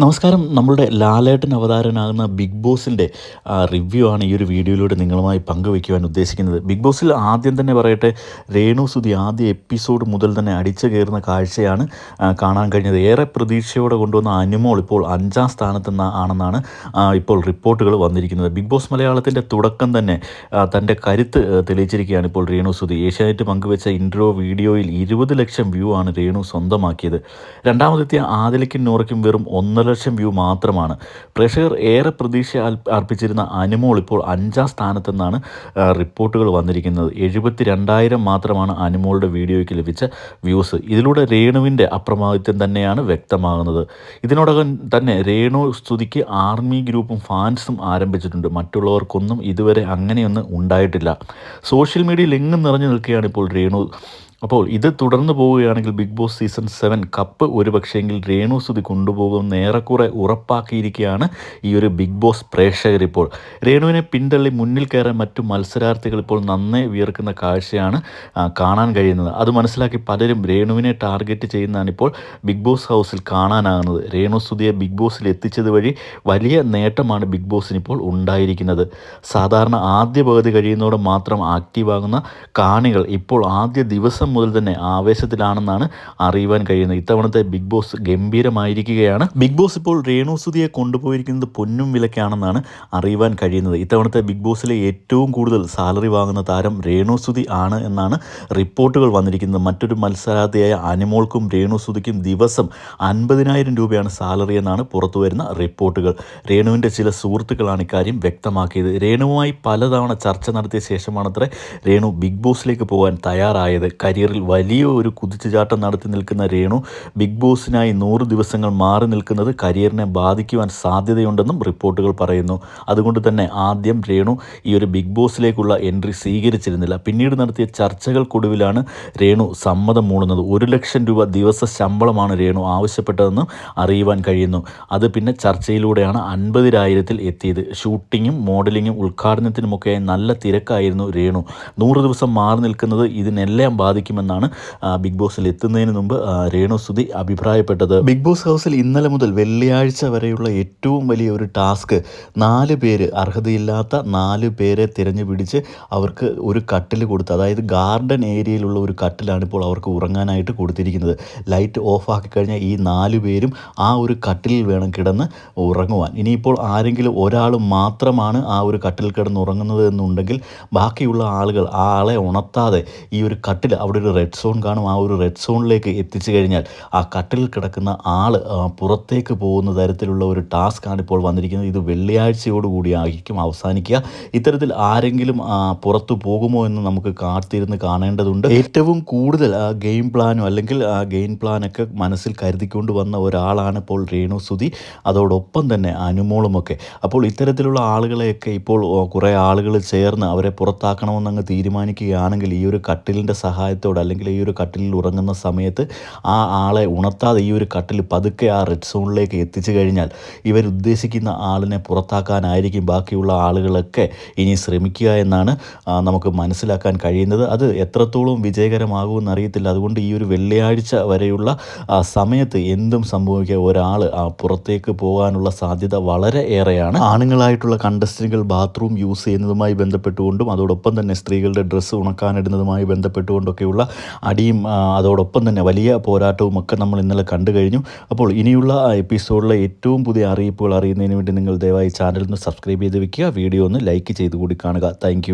നമസ്കാരം. നമ്മളുടെ ലാലേട്ടൻ അവതാരനാകുന്ന ബിഗ് ബോസിന്റെ റിവ്യൂ ആണ് ഈ ഒരു വീഡിയോയിലൂടെ നിങ്ങളുമായി പങ്കുവയ്ക്കുവാൻ ഉദ്ദേശിക്കുന്നത്. ബിഗ് ബോസിൽ ആദ്യം തന്നെ പറയട്ടെ രേണു സുധി ആദ്യ എപ്പിസോഡ് മുതൽ തന്നെ അടിച്ചു കയറുന്ന കാഴ്ചയാണ് കാണാൻ കഴിഞ്ഞത്. ഏറെ പ്രതീക്ഷയോടെ കൊണ്ടുവന്ന അനുമോൾ ഇപ്പോൾ അഞ്ചാം സ്ഥാനത്ത് ആണെന്നാണ് ഇപ്പോൾ റിപ്പോർട്ടുകൾ വന്നിരിക്കുന്നത്. ബിഗ് ബോസ് മലയാളത്തിന്റെ തുടക്കം തന്നെ തന്റെ കരുത്ത് തെളിയിച്ചിരിക്കുകയാണ് ഇപ്പോൾ രേണു സുധി. ഏഷ്യാനെറ്റ് പങ്കുവെച്ച ഇൻട്രോ വീഡിയോയിൽ ഇരുപത് ലക്ഷം വ്യൂ ആണ് രേണു സ്വന്തമാക്കിയത്. രണ്ടാമതെത്തിയ ആദിലയ്ക്കും നോറയ്ക്കും വെറും ഒന്നര ലക്ഷം വ്യൂ മാത്രമാണ്. പ്രേക്ഷകർ ഏറെ പ്രതീക്ഷ അർപ്പിച്ചിരുന്ന അനുമോൾ ഇപ്പോൾ അഞ്ചാം സ്ഥാനത്തെന്നാണ് റിപ്പോർട്ടുകൾ വന്നിരിക്കുന്നത്. എഴുപത്തി രണ്ടായിരം മാത്രമാണ് അനുമോളുടെ വീഡിയോയ്ക്ക് ലഭിച്ച വ്യൂസ്. ഇതിലൂടെ രേണുവിന്റെ അപ്രമാദിത്വം തന്നെയാണ് വ്യക്തമാകുന്നത്. ഇതിനോടകം തന്നെ രേണു സ്തുതിക്ക് ആർമി ഗ്രൂപ്പും ഫാൻസും ആരംഭിച്ചിട്ടുണ്ട്. മറ്റുള്ളവർക്കൊന്നും ഇതുവരെ അങ്ങനെയൊന്നും ഉണ്ടായിട്ടില്ല. സോഷ്യൽ മീഡിയയിൽ എങ്ങും നിറഞ്ഞു നിൽക്കുകയാണ് ഇപ്പോൾ രേണു. അപ്പോൾ ഇത് തുടർന്ന് പോവുകയാണെങ്കിൽ big boss season seven cup ഒരു പക്ഷേങ്കിൽ രേണു സുതി കൊണ്ടുപോകുമെന്ന് ഏറെക്കുറെ ഉറപ്പാക്കിയിരിക്കുകയാണ് ഈ ഒരു ബിഗ് ബോസ് പ്രേക്ഷകർ ഇപ്പോൾ. രേണുവിനെ പിന്തള്ളി മുന്നിൽ കയറാൻ മറ്റു മത്സരാർത്ഥികൾ ഇപ്പോൾ നന്നേ വിയർക്കുന്ന കാഴ്ചയാണ് കാണാൻ കഴിയുന്നത്. അത് മനസ്സിലാക്കി പലരും രേണുവിനെ ടാർഗറ്റ് ചെയ്യുന്നതാണ് ഇപ്പോൾ ബിഗ് ബോസ് ഹൗസിൽ കാണാനാകുന്നത്. രേണു സുതിയെ ബിഗ് ബോസിൽ എത്തിച്ചത് വഴി വലിയ നേട്ടമാണ് ബിഗ് ബോസിന് ഇപ്പോൾ ഉണ്ടായിരിക്കുന്നത്. സാധാരണ ആദ്യ പകുതി കഴിയുന്നതോടെ മാത്രം ആക്റ്റീവാകുന്ന കാണികൾ ഇപ്പോൾ ആദ്യ ദിവസം മുതൽ തന്നെ ആവേശത്തിലാണെന്നാണ് അറിയുവാൻ കഴിയുന്നത്. ഇത്തവണത്തെ ബിഗ് ബോസ് ഗംഭീരമായിരിക്കുകയാണ്. ബിഗ് ബോസ് ഇപ്പോൾ രേണു സുതിയെ കൊണ്ടുപോയിരിക്കുന്നത് പൊന്നും വിലക്കാണെന്നാണ് അറിയുവാൻ കഴിയുന്നത്. ഇത്തവണത്തെ ബിഗ് ബോസിലെ ഏറ്റവും കൂടുതൽ സാലറി വാങ്ങുന്ന താരം രേണു സുതി ആണ് എന്നാണ് റിപ്പോർട്ടുകൾ വന്നിരിക്കുന്നത്. മറ്റൊരു മത്സരാർത്ഥിയായ അനിമോൾക്കും രേണു സുതിക്കും ദിവസം അൻപതിനായിരം രൂപയാണ് സാലറി എന്നാണ് പുറത്തു വരുന്ന റിപ്പോർട്ടുകൾ. രേണുവിന്റെ ചില സുഹൃത്തുക്കളാണ് ഇക്കാര്യം വ്യക്തമാക്കിയത്. രേണുവുമായി പലതവണ ചർച്ച നടത്തിയ ശേഷമാണത്രേ രേണു ബിഗ് ബോസിലേക്ക് പോകാൻ തയ്യാറായത്. കരിയറിൽ വലിയ ഒരു കുതിച്ചുചാട്ടം നടത്തി നിൽക്കുന്ന രേണു ബിഗ് ബോസിനായി നൂറ് ദിവസങ്ങൾ മാറി നിൽക്കുന്നത് കരിയറിനെ ബാധിക്കുവാൻ സാധ്യതയുണ്ടെന്നും റിപ്പോർട്ടുകൾ പറയുന്നു. അതുകൊണ്ട് തന്നെ ആദ്യം രേണു ഈ ഒരു ബിഗ് ബോസിലേക്കുള്ള എൻട്രി സ്വീകരിച്ചിരുന്നില്ല. പിന്നീട് നടത്തിയ ചർച്ചകൾക്കൊടുവിലാണ് രേണു സമ്മതം മൂളുന്നത് ഒരു ലക്ഷം രൂപ ദിവസ ശമ്പളമാണ് രേണു ആവശ്യപ്പെട്ടതെന്നും അറിയുവാൻ കഴിയുന്നു. അത് പിന്നെ ചർച്ചയിലൂടെയാണ് അൻപതിനായിരത്തിൽ എത്തിയത്. ഷൂട്ടിങ്ങും മോഡലിങ്ങും ഉദ്ഘാടനത്തിനുമൊക്കെയായി നല്ല തിരക്കായിരുന്നു രേണു. നൂറ് ദിവസം മാറി നിൽക്കുന്നത് ഇതിനെല്ലാം ബാധിക്കുമെന്നാണ് ആ, ബിഗ് ബോസിൽ എത്തുന്നതിന് മുമ്പ് രേണു സുധി അഭിപ്രായപ്പെട്ടത്. ബിഗ് ബോസ് ഹൗസിൽ ഇന്നലെ മുതൽ വെള്ളിയാഴ്ച വരെയുള്ള ഏറ്റവും വലിയ ഒരു ടാസ്ക് നാല് പേര് അർഹതയില്ലാത്ത നാല് പേരെ തിരഞ്ഞു പിടിച്ച് അവർക്ക് ഒരു കട്ടിൽ കൊടുത്ത് അതായത് ഗാർഡൻ ഏരിയയിലുള്ള ഒരു കട്ടിലാണ് ഇപ്പോൾ അവർക്ക് ഉറങ്ങാനായിട്ട് കൊടുത്തിരിക്കുന്നത്. ലൈറ്റ് ഓഫ് ആക്കി കഴിഞ്ഞാൽ ഈ നാല് പേരും ആ ഒരു കട്ടിലിൽ വേണം കിടന്ന് ഉറങ്ങുവാൻ. ഇനിയിപ്പോൾ ആരെങ്കിലും ഒരാൾ മാത്രമാണ് ആ ഒരു കട്ടിൽ കിടന്ന് ഉറങ്ങുന്നത് എന്നുണ്ടെങ്കിൽ ബാക്കിയുള്ള ആളുകൾ ആ ആളെ ഉണർത്താതെ ഈ ഒരു കട്ടിൽ അവിടെ ഒരു റെഡ് സോൺ കാണും. ആ ഒരു റെഡ് സോണിലേക്ക് എത്തിച്ചു കഴിഞ്ഞാൽ ആ കട്ടിൽ കിടക്കുന്ന ആൾ പുറത്തേക്ക് പോകുന്ന തരത്തിലുള്ള ഒരു ടാസ്ക് ആണ് ഇപ്പോൾ വന്നിരിക്കുന്നത്. ഇത് വെള്ളിയാഴ്ചയോടുകൂടി ആയിരിക്കും അവസാനിക്കുക. ഇത്തരത്തിൽ ആരെങ്കിലും പുറത്തു പോകുമോ എന്ന് നമുക്ക് കാത്തിരുന്ന് കാണേണ്ടതുണ്ട്. ഏറ്റവും കൂടുതൽ ആ, ഗെയിം പ്ലാനോ അല്ലെങ്കിൽ ആ, ഗെയിം പ്ലാനൊക്കെ മനസ്സിൽ കരുതിക്കൊണ്ട് വന്ന ഒരാളാണ് ഇപ്പോൾ രേണു സുധി. അതോടൊപ്പം തന്നെ അനുമോളുമൊക്കെ അപ്പോൾ ഇത്തരത്തിലുള്ള ആളുകളെയൊക്കെ ഇപ്പോൾ കുറേ ആളുകൾ ചേർന്ന് അവരെ പുറത്താക്കണമെന്നങ്ങ് തീരുമാനിക്കുകയാണെങ്കിൽ ഈ ഒരു കട്ടിലിന്റെ സഹായത്തോടെ അല്ലെങ്കിൽ ഈ ഒരു കട്ടിലിൽ ഉറങ്ങുന്ന സമയത്ത് ആ ആളെ ഉണർത്താതെ ഈ ഒരു കട്ടിൽ പതുക്കെ ആ റെഡ് സോണിലേക്ക് എത്തിച്ചു കഴിഞ്ഞാൽ ഇവരുദ്ദേശിക്കുന്ന ആളിനെ പുറത്താക്കാനായിരിക്കും ബാക്കിയുള്ള ആളുകളൊക്കെ ഇനി ശ്രമിക്കുക എന്നാണ് നമുക്ക് മനസ്സിലാക്കാൻ കഴിയുന്നത്. അത് എത്രത്തോളം വിജയകരമാകുമെന്ന് അറിയത്തില്ല അതുകൊണ്ട് ഈ ഒരു വെള്ളിയാഴ്ച വരെയുള്ള സമയത്ത് എന്തും സംഭവിക്കുക ഒരാൾ പുറത്തേക്ക് പോകാനുള്ള സാധ്യത വളരെ ഏറെയാണ്. ആണുങ്ങളായിട്ടുള്ള കണ്ടസ്റ്റന്റുകൾ ബാത്റൂം യൂസ് ചെയ്യുന്നതുമായി ബന്ധപ്പെട്ടുകൊണ്ടും അതോടൊപ്പം തന്നെ സ്ത്രീകളുടെ ഡ്രസ്സ് ഉണക്കാനിടുന്നതുമായി ബന്ധപ്പെട്ടുകൊണ്ടൊക്കെയുള്ള അടിയും അതോടൊപ്പം തന്നെ വലിയ പോരാട്ടവും ഒക്കെ നമ്മൾ ഇന്നലെ കണ്ടു കഴിഞ്ഞു. അപ്പോൾ ഇനിയുള്ള എപ്പിസോഡിലെ ഏറ്റവും പുതിയ അറിയിപ്പുകൾ അറിയുന്നതിന് വേണ്ടി നിങ്ങൾ ദയവായി ചാനൽ ഒന്ന് സബ്സ്ക്രൈബ് ചെയ്ത് വെക്കുക. വീഡിയോ ഒന്ന് ലൈക്ക് ചെയ്ത് കൂടി കാണുക. താങ്ക്